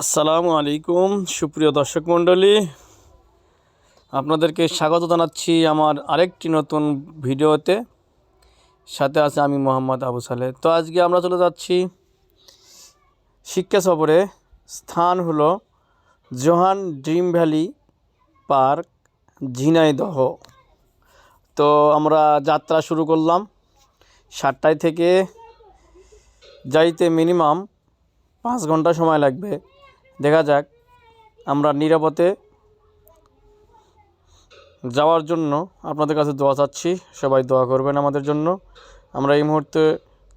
আসসালামু আলাইকুম, সুপ্রিয় দর্শক মণ্ডলী। আপনাদেরকে স্বাগত জানাচ্ছি আমার আরেকটি নতুন ভিডিওতে। সাথে আছে আমি মোহাম্মদ আবু সালে তো আজকে আমরা চলে যাচ্ছি শিক্ষা সফরে। স্থান হলো Johan Dream Valley Park, Jhenaidah. তো আমরা যাত্রা শুরু করলাম সাতটায় থেকে। যাইতে মিনিমাম পাঁচ ঘণ্টা সময় লাগবে। দেখা যাক, আমরা নিরাপদে যাওয়ার জন্য আপনাদের কাছে দোয়া চাচ্ছি। সবাই দোয়া করবেন আমাদের জন্য। আমরা এই মুহূর্তে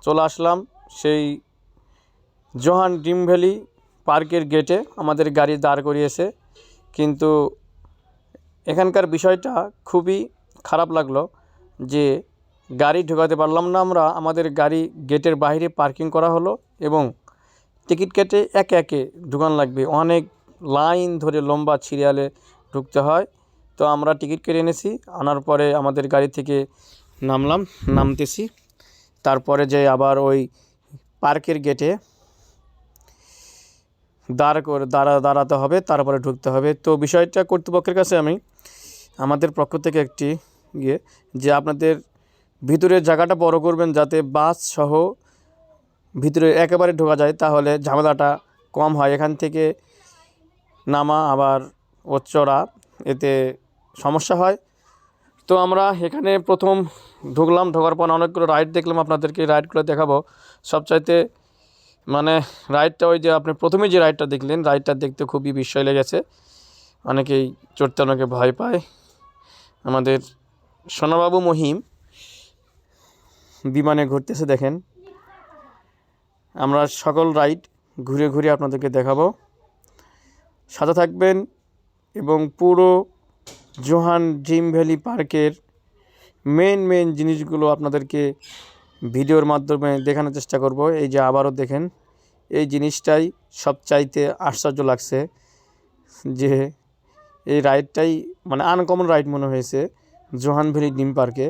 চলে আসলাম সেই জোহান ড্রিম ভ্যালি পার্কের গেটে। আমাদের গাড়ি দাঁড় করিয়েছে। কিন্তু এখানকার বিষয়টা খুবই খারাপ লাগল যে গাড়ি ঢোকাতে পারলাম না আমরা। আমাদের গাড়ি গেটের বাইরে পার্কিং করা হলো এবং টিকিট কেটে একে একে ঢুকান লাগবে। অনেক লাইন ধরে লম্বা সিরিয়ালে ঢুকতে হয়। তো আমরা টিকিট কেটে এনেছি। আনার পরে আমাদের গাড়ি থেকে নামলাম, নামতেছি। তারপরে যে আবার ওই পার্কের গেটে দাঁড় করে, দাঁড়া, দাঁড়াতে হবে, তারপরে ঢুকতে হবে। তো বিষয়টা কর্তৃপক্ষের কাছে আমি আমাদের পক্ষ থেকে একটি ইয়ে যে আপনাদের ভিতরের জায়গাটা বড় করবেন যাতে বাস সহ ভিতরে একেবারে ঢোকা যায়, তাহলে ঝামেলাটা কম হয়। এখান থেকে নামা আবার চড়া এতে সমস্যা হয়। তো আমরা এখানে প্রথম ঢুকলাম, ঢোকার পর অনেকগুলো রাইড দেখলাম আপনাদেরকে রাইডগুলো দেখাবো। সবচাইতে মানে রাইডটা ওই যে আপনি প্রথমে যে রাইডটা দেখলেন, রাইডটা দেখতে খুবই বিস্ময় লেগেছে। অনেকেই চড়তে অনেকে ভয় পায়। আমাদের সোনাবাবু মহিম বিমানে ঘুরতেছে, দেখেন। আমরা সকল রাইড ঘুরে ঘুরে আপনাদেরকে দেখাবো। সাথে থাকবেন এবং পুরো জোহান ড্রিম ভ্যালি পার্কের মেন মেন জিনিসগুলো আপনাদেরকে ভিডিওর মাধ্যমে দেখানোর চেষ্টা করব। এই যে আবারও দেখেন, এই জিনিসটাই সবচাইতে আশ্চর্য লাগছে যে এই রাইডটাই মানে আনকমন রাইড মনে হয়েছে জোহান ভ্যালি ড্রিম পার্কে।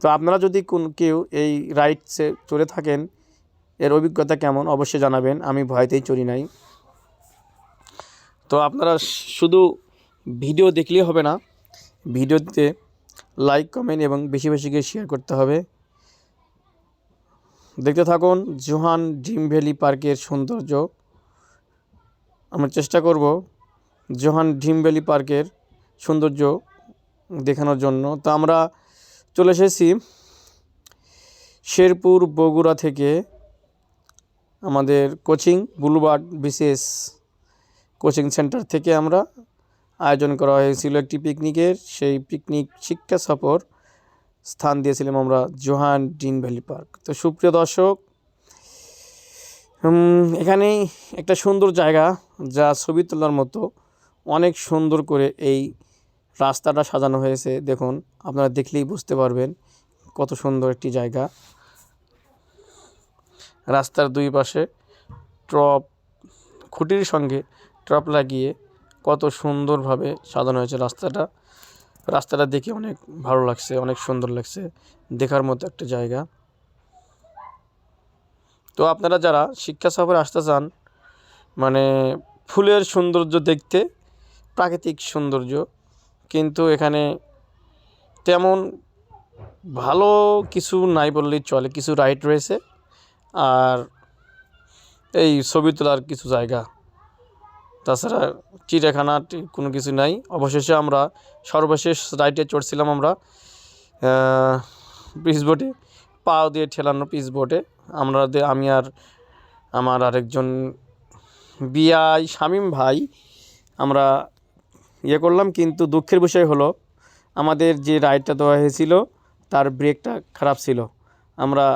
তো আপনারা যদি কোন কেউ এই রাইডসে চলে থাকেন এর অভিজ্ঞতা কেমন? অবশ্যই জানাবেন। আমি ভয়তেই চড়ি নাই। তো আপনারা শুধু ভিডিও দেখলেই হবে না, ভিডিওতে লাইক, কমেন্ট এবং বেশি বেশি করে শেয়ার করতে হবে। দেখতে থাকুন জোহান ড্রিম ভ্যালি পার্কের সৌন্দর্য। আমরা চেষ্টা করব জোহান ড্রিম ভ্যালি পার্কের সৌন্দর্য দেখানোর জন্য। তো আমরা চলে এসেছি শেরপুর বগুড়া থেকে। আমাদের কোচিং বুলবার্ড বিশেষ কোচিং সেন্টার থেকে আমরা আয়োজন করা হয়েছিল একটি পিকনিকের। সেই পিকনিক শিক্ষা সফর স্থান দিয়েছিলাম আমরা জোহান ডিন ভ্যালি পার্ক। তো সুপ্রিয় দর্শক এখানেই একটা সুন্দর জায়গা যা ছবি তোলার মতো অনেক সুন্দর করে এই রাস্তাটা সাজানো হয়েছে। দেখুন, আপনারা দেখলেই বুঝতে পারবেন কত সুন্দর একটি জায়গা। রাস্তার দুই পাশে ট্রপ, খুঁটির সঙ্গে ট্রপ লাগিয়ে কত সুন্দরভাবে সাজানো হয়েছে রাস্তাটা। রাস্তাটা দেখে অনেক ভালো লাগছে, অনেক সুন্দর লাগছে, দেখার মতো একটা জায়গা। তো আপনারা যারা শিক্ষা সফরে আসতে চান মানে ফুলের সৌন্দর্য দেখতে, প্রাকৃতিক সৌন্দর্য, কিন্তু এখানে তেমন ভালো কিছু নাই বললেই চলে, কিছু রাইড রয়েছে। আর এই ছবি তোলার কিছু জায়গা। তাছাড়া চিড়িয়াখানা কোনো কিছু নাই। অবশেষে আমরা সর্বশেষ রাইডে চড়ছিলাম আমরা পিস বোটে পা দিয়ে ঠেলানো পিস বোটে আমরা আমি আর আমার আরেকজন বিআই শামীম ভাই আমরা ইয়ে করলাম, কিন্তু দুঃখের বিষয় হলো আমাদের যে রাইডটা দেওয়া হয়েছিল, তার ব্রেকটা খারাপ ছিল। আমরা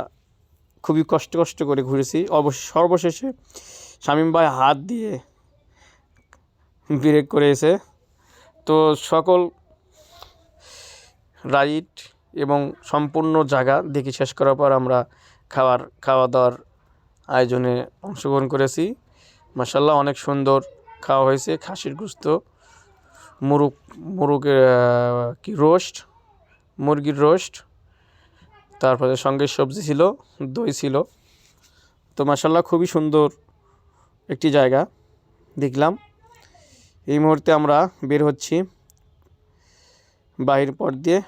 খুবই কষ্ট কষ্ট করে ঘুরেছি। অবশ্য সর্বশেষে শামীম ভাই হাত দিয়ে ব্রেক করেছে। তো সকল রাইড এবং সম্পূর্ণ জায়গা দেখে শেষ করার পর আমরা খাওয়ার খাওয়া দাওয়ার আয়োজনে অংশগ্রহণ করেছি। মাসাল্লাহ অনেক সুন্দর খাওয়া হয়েছে। খাসির গুস্ত মুরগ মুরগের কি, রোস্ট, মুরগির রোস্ট তারপরে সঙ্গে সবজি ছিল, দই ছিল। তো মাসাল্লাহ খুবই সুন্দর একটি জায়গা দেখলাম। এই মুহুর্তে আমরা বের হচ্ছি। বাহির পর দিয়ে